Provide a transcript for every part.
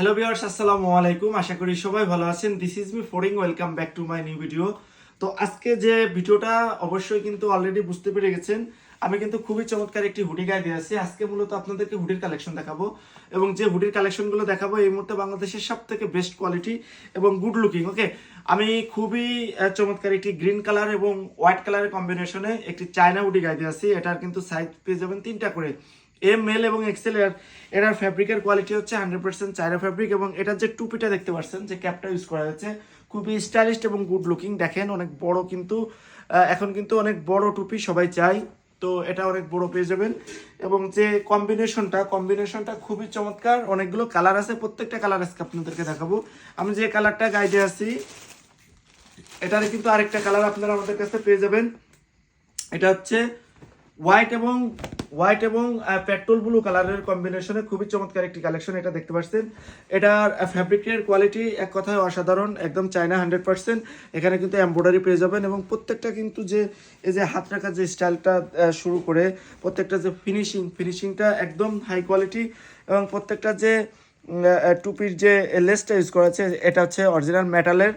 Hello viewers আসসালামু আলাইকুম আশা করি সবাই ভালো আছেন। This is me ফোরিং welcome back to my new video তো আজকে যে ভিডিওটা অবশ্যই কিন্তু অলরেডি বুঝতে পেরে গেছেন। আমি কিন্তু খুবই চমৎকার একটি হুডি গায়ে দিয়ে আছি। আজকে মূলত আপনাদেরকে হুডির কালেকশন দেখাবো। এবং যে হুডির কালেকশনগুলো দেখাবো, এই মুহূর্তে বাংলাদেশের সব থেকে বেস্ট কোয়ালিটি এবং গুড লুকিং ওকে আমি খুবই চমৎকার একটি গ্রিন কালার এবং হোয়াইট কালারের কম্বিনেশনে একটি চায়না হুডি গায়ে দিয়ে আছি। এটার কিন্তু সাইজ পেয়ে যাবেন তিনটা করে। এম মেল এবং এক্সেল এর, এটার ফ্যাব্রিকের কোয়ালিটি হচ্ছে হান্ড্রেড পার্সেন্ট চায়না ফ্যাব্রিক এবং এটার যে টুপিটা দেখতে পাচ্ছেন, যে ক্যাপটা ইউজ করা হয়েছে, খুবই স্টাইলিশ এবং গুড লুকিং দেখেন অনেক বড় কিন্তু এখন কিন্তু অনেক বড় টুপি সবাই চায়, তো এটা অনেক বড় পেয়ে যাবেন। এবং যে কম্বিনেশনটা কম্বিনেশনটা খুবই চমৎকার। অনেকগুলো কালার আছে, প্রত্যেকটা কালার আজকে আপনাদেরকে দেখাবো। আমি যে কালারটা গাইডে আছি, এটার কিন্তু আরেকটা কালার আপনারা আমাদের কাছে পেয়ে যাবেন। এটা হচ্ছে হোয়াইট এবং হোয়াইট এবং পেট্রোল ব্লু কালারের কম্বিনেশনে খুবই চমৎকার একটি কালেকশন এটা দেখতে পাচ্ছেন। এটার ফ্যাব্রিকের কোয়ালিটি এক কথায় অসাধারণ, একদম চায়না হান্ড্রেড পার্সেন্ট এখানে কিন্তু এমব্রয়ডারি পেয়ে যাবেন এবং প্রত্যেকটা কিন্তু যে, এই যে হাত রাখার যে স্টাইলটা শুরু করে প্রত্যেকটা যে ফিনিশিং ফিনিশিংটা একদম হাই কোয়ালিটি এবং প্রত্যেকটা যে টুপির যে লেসটা ইউজ করা আছে, এটা হচ্ছে অরিজিনাল মেটালের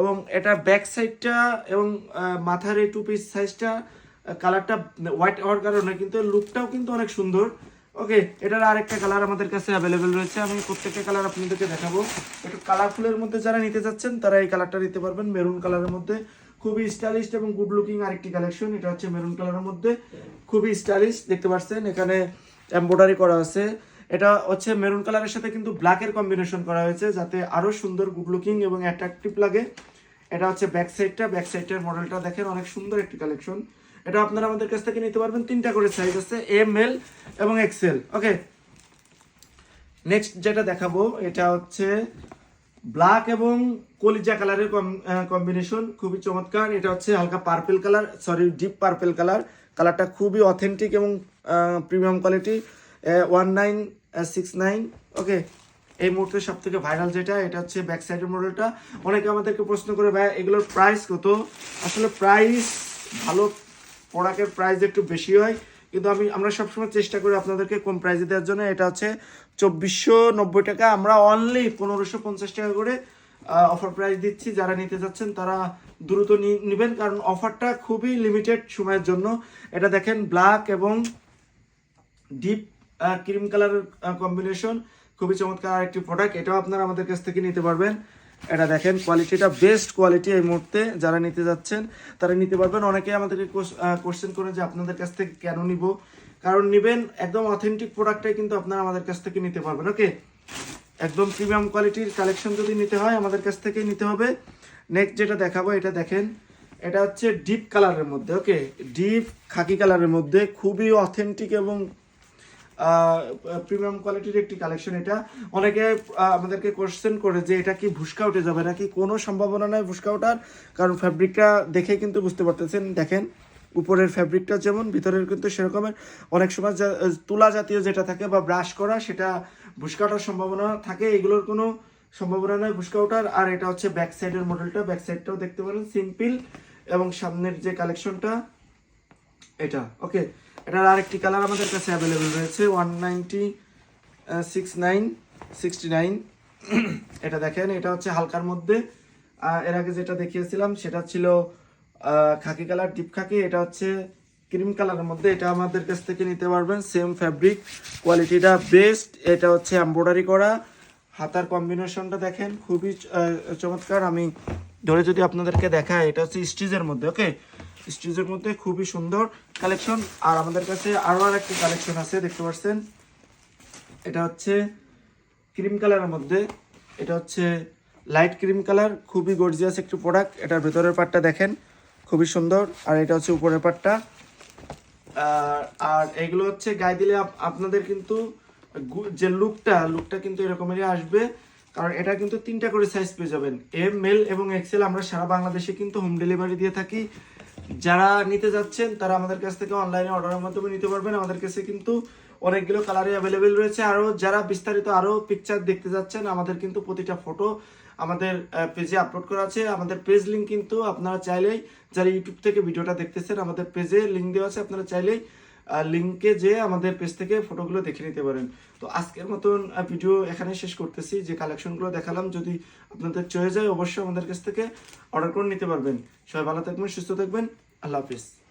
এবং এটা ব্যাক সাইডটা এবং মাথার এই টুপির সাইজটা কালারটা হোয়াইট হওয়ার কারণে কিন্তু লুকটাও কিন্তু অনেক সুন্দর। ওকে এটার আরেকটা কালার আমাদের কাছে অ্যাভেলেবেল রয়েছে। আমি প্রত্যেকটা কালার আপনাদেরকে দেখাবো। একটু কালারফুলের মধ্যে যারা নিতে যাচ্ছেন তারা এই কালারটা নিতে পারবেন। মেরুন কালারের মধ্যে খুবই স্টাইলিশ এবং গুড লুকিং আরেকটি কালেকশন এটা হচ্ছে মেরুন কালারের মধ্যে খুবই স্টাইলিশ দেখতে পাচ্ছেন, এখানে এমব্রয়ডারি করা আছে। এটা হচ্ছে মেরুন কালারের সাথে কিন্তু ব্ল্যাকের কম্বিনেশন করা হয়েছে, যাতে আরও সুন্দর গুড লুকিং এবং অ্যাট্রাকটিভ লাগে। এটা হচ্ছে ব্যাক সাইডটা ব্যাক সাইডের মডেলটা দেখেন, অনেক সুন্দর একটি কালেকশন এটা আপনারা আমাদের কাছ থেকে নিতে পারবেন। তিনটা করে সাইজ আছে এম এল এবং এক্সেল ওকে নেক্সট যেটা দেখাবো, এটা হচ্ছে ব্ল্যাক এবং কলিজা কালারের কম্বিনেশন খুবই চমৎকার। এটা হচ্ছে হালকা purple colour sorry deep purple colour কালারটা খুবই অথেন্টিক এবং premium quality one nine six nine okay এই মুহূর্তে সব থেকে ভাইরাল যেটা, এটা হচ্ছে ব্যাক সাইডের মডেলটা অনেকে আমাদেরকে প্রশ্ন করে, ভাই, এগুলোর প্রাইস কত? আসলে প্রাইস ভালো প্রোডাক্টের প্রাইস একটু বেশি হয়। কিন্তু আমি, আমরা সবসময় চেষ্টা করি আপনাদেরকে কম প্রাইসে দেওয়ার জন্য। এটা হচ্ছে চব্বিশশো নব্বই টাকা। আমরা অনলি পনেরোশো পঞ্চাশ টাকা করে অফার প্রাইস দিচ্ছি। যারা নিতে যাচ্ছেন তারা দ্রুত নিবেন। কারণ অফারটা খুবই লিমিটেড সময়ের জন্য। এটা দেখেন ব্ল্যাক এবং ডিপ ক্রিম কালারের কম্বিনেশন খুবই চমৎকার একটি প্রোডাক্ট এটাও আপনারা আমাদের কাছ থেকে নিতে পারবেন। এটা দেখেন কোয়ালিটিটা বেস্ট কোয়ালিটি এই মুহূর্তে যারা নিতে যাচ্ছেন, তারা নিতে পারবেন। অনেকে আমাদেরকে কোশ্চেন করে যে আপনাদের কাছ থেকে কেন নিব? কারণ নিবেন, একদম অথেন্টিক প্রোডাক্টটাই কিন্তু আপনারা আমাদের কাছ থেকে নিতে পারবেন ওকে একদম প্রিমিয়াম কোয়ালিটির কালেকশন যদি নিতে হয়, আমাদের কাছ থেকে নিতে হবে। নেক্সট যেটা দেখাবো, এটা দেখেন, এটা হচ্ছে ডিপ কালারের মধ্যে ওকে ডিপ খাকি কালারের মধ্যে, খুবই অথেন্টিক এবং প্রিমিয়াম কোয়ালিটির একটি কালেকশন এটা। অনেকে আমাদেরকে কোশ্চেন করে যে এটা কি ভুসকা উঠে যাবে? নাকি কোনো সম্ভাবনা নয় ভুসকা ওঠার? কারণ ফ্যাব্রিকটা দেখে কিন্তু বুঝতে পারতেছেন। দেখেন, উপরের ফ্যাব্রিকটা যেমন, ভিতরের কিন্তু সেরকমের। অনেক সময় তুলা জাতীয় যেটা থাকে বা ব্রাশ করা, সেটা ভুসকা ওঠার সম্ভাবনা থাকে। এগুলোর কোনো সম্ভাবনা নয় ভুসকা ওঠার। আর এটা হচ্ছে ব্যাক সাইডের মডেলটা ব্যাক সাইডটাও দেখতে পারেন। সিম্পল এবং সামনের যে কালেকশনটা এটা। ওকে এটার আরেকটি কালার আমাদের কাছে অ্যাভেলেবেল রয়েছে one ninety six nine sixty nine এটা দেখেন, এটা হচ্ছে হালকার মধ্যে। এর আগে যেটা দেখিয়েছিলাম, সেটা ছিল খাকি কালার ডিপ খাকি। এটা হচ্ছে ক্রিম কালারের মধ্যে। এটা আমাদের কাছ থেকে নিতে পারবেন সেম ফ্যাব্রিক কোয়ালিটিটা বেস্ট এটা হচ্ছে এমব্রয়ডারি করা। হাতার কম্বিনেশনটা দেখেন, খুবই চমৎকার। আমি ধরে যদি আপনাদেরকে দেখায় এটা হচ্ছে স্টিজের মধ্যে ওকে স্টিজের মধ্যে খুবই সুন্দর কালেকশন। আর আমাদের কাছে আরও আর একটি কালেকশন আছে, দেখতে পাচ্ছেন? এটা হচ্ছে ক্রিম কালারের মধ্যে। এটা হচ্ছে লাইট ক্রিম কালার, খুবই গর্জিয়াস একটি প্রোডাক্ট। এটার ভেতরের পার্টটা দেখেন, খুবই সুন্দর। আর এটা হচ্ছে উপরের পার্টটা আর এগুলো হচ্ছে গায়ে দিলে আপ- আপনাদের কিন্তু যে লুকটা লুকটা কিন্তু এরকমেরই আসবে। কারণ এটা কিন্তু তিনটা করে সাইজ পেয়ে যাবেন। এম মেল এবং এক্সেল আমরা সারা বাংলাদেশে কিন্তু হোম ডেলিভারি দিয়ে থাকি। যারা নিতে যাচ্ছেন, তারা আমাদের কাছ থেকে অনলাইনে অর্ডারের মাধ্যমে নিতে পারবেন। আমাদের কাছে কিন্তু অনেকগুলো কালারে অ্যাভেলেবেল রয়েছে। আরও যারা বিস্তারিত আরও পিকচার দেখতে যাচ্ছেন, আমাদের কিন্তু প্রতিটা ফটো আমাদের পেজে আপলোড করা আছে। আমাদের পেজ লিঙ্ক কিন্তু আপনারা চাইলেই যারা ইউটিউব থেকে ভিডিওটা দেখতেছেন, আমাদের পেজে লিঙ্ক দেওয়া আছে। আপনারা চাইলেই লিঙ্কে যে আমাদের পেজ থেকে ফটোগুলো দেখে নিতে পারেন। তো আজকের মতন ভিডিও এখানে শেষ করতেছি। যে কালেকশনগুলো দেখালাম, যদি আপনাদের চয়ে যায়, অবশ্যই আমাদের কাছ থেকে অর্ডার করে নিতে পারবেন। সবাই ভালো থাকবেন, সুস্থ থাকবেন। আল্লাহ হাফিজ।